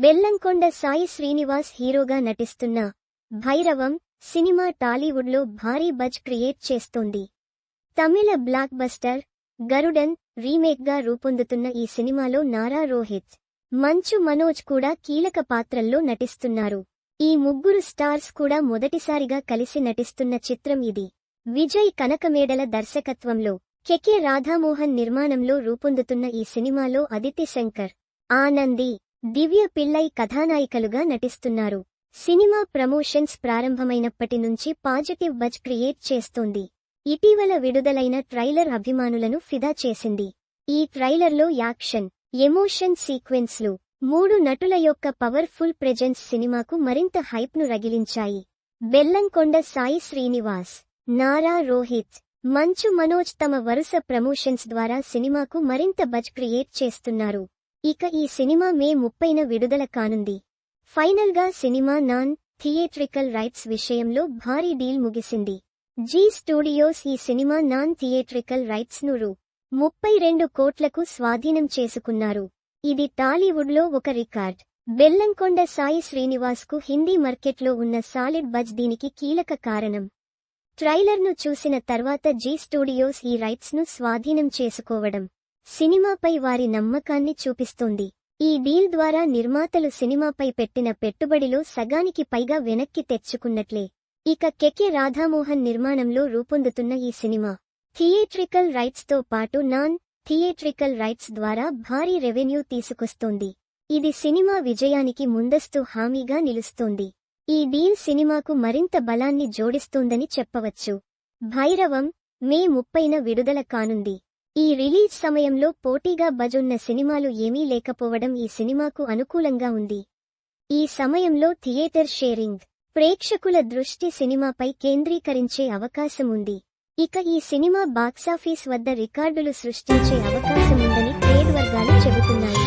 బెల్లంకొండ సాయి శ్రీనివాస్ హీరోగా నటిస్తున్న భైరవం సినిమా టాలీవుడ్లో భారీ బజ్ క్రియేట్ చేస్తోంది. తమిళ బ్లాక్ బస్టర్ గరుడన్ రీమేక్గా రూపొందుతున్న ఈ సినిమాలో నారా రోహిత్ మంచు మనోజ్ కూడా కీలక పాత్రల్లో నటిస్తున్నారు. ఈ ముగ్గురు స్టార్స్ కూడా మొదటిసారిగా కలిసి నటిస్తున్న చిత్రం ఇది. విజయ్ కనకమేడల దర్శకత్వంలో కెకె రాధామోహన్ నిర్మాణంలో రూపొందుతున్న ఈ సినిమాలో అదితి శంకర్ ఆనంది దివ్య పిల్లై కథానాయికలుగా నటిస్తున్నారు. సినిమా ప్రమోషన్స్ ప్రారంభమైనప్పటి నుంచి పాజిటివ్ బజ్ క్రియేట్ చేస్తోంది. ఇటీవల విడుదలైన ట్రైలర్ అభిమానులను ఫిదా చేసింది. ఈ ట్రైలర్లో యాక్షన్ ఎమోషన్ సీక్వెన్స్లు మూడు నటుల యొక్క పవర్ఫుల్ ప్రెజెన్స్ సినిమాకు మరింత హైప్ను రగిలించాయి. బెల్లంకొండ సాయి శ్రీనివాస్ నారా రోహిత్ మంచు మనోజ్ తమ వరుస ప్రమోషన్స్ ద్వారా సినిమాకు మరింత బజ్ క్రియేట్ చేస్తున్నారు. ఇక ఈ సినిమా మే ముప్పైన విడుదల కానుంది. ఫైనల్గా సినిమా నాన్ థియేట్రికల్ రైట్స్ విషయంలో భారీ డీల్ ముగిసింది. జీ స్టూడియోస్ ఈ సినిమా నాన్ థియేట్రికల్ రైట్స్ను రూ. ముప్పై రెండు కోట్లకు స్వాధీనం చేసుకున్నారు. ఇది టాలీవుడ్లో ఒక రికార్డ్. బెల్లంకొండ సాయి శ్రీనివాస్కు హిందీ మార్కెట్లో ఉన్న సాలిడ్ బజ్ దీనికి కీలక కారణం. ట్రైలర్ను చూసిన తర్వాత జీ స్టూడియోస్ ఈ రైట్స్ను స్వాధీనం చేసుకోవడం. సినిమాపై వారి నమ్మకాన్ని చూపిస్తోంది. ఈ డీల్ ద్వారా నిర్మాతలు సినిమాపై పెట్టిన పెట్టుబడిలో సగానికి పైగా వెనక్కి తెచ్చుకున్నట్లే. ఇక కెకె రాధామోహన్ నిర్మాణంలో రూపొందుతున్న ఈ సినిమా థియేట్రికల్ రైట్స్తో పాటు నాన్ థియేట్రికల్ రైట్స్ ద్వారా భారీ రెవెన్యూ తీసుకొస్తోంది. ఇది సినిమా విజయానికి ముందస్తు హామీగా నిలుస్తోంది. ఈ డీల్ సినిమాకు మరింత బలాన్ని జోడిస్తోందని చెప్పవచ్చు. భైరవం మే ముప్పైన విడుదల కానుంది. ఈ రిలీజ్ సమయంలో పోటీగా బజున్న సినిమాలు ఏమీ లేకపోవడం ఈ సినిమాకు అనుకూలంగా ఉంది. ఈ సమయంలో థియేటర్ షేరింగ్ ప్రేక్షకుల దృష్టి సినిమాపై కేంద్రీకరించే అవకాశం ఉంది. ఇక ఈ సినిమా బాక్సాఫీస్ వద్ద రికార్డులు సృష్టించే అవకాశముందని ట్రేడ్ వర్గాలు చెబుతున్నాయి.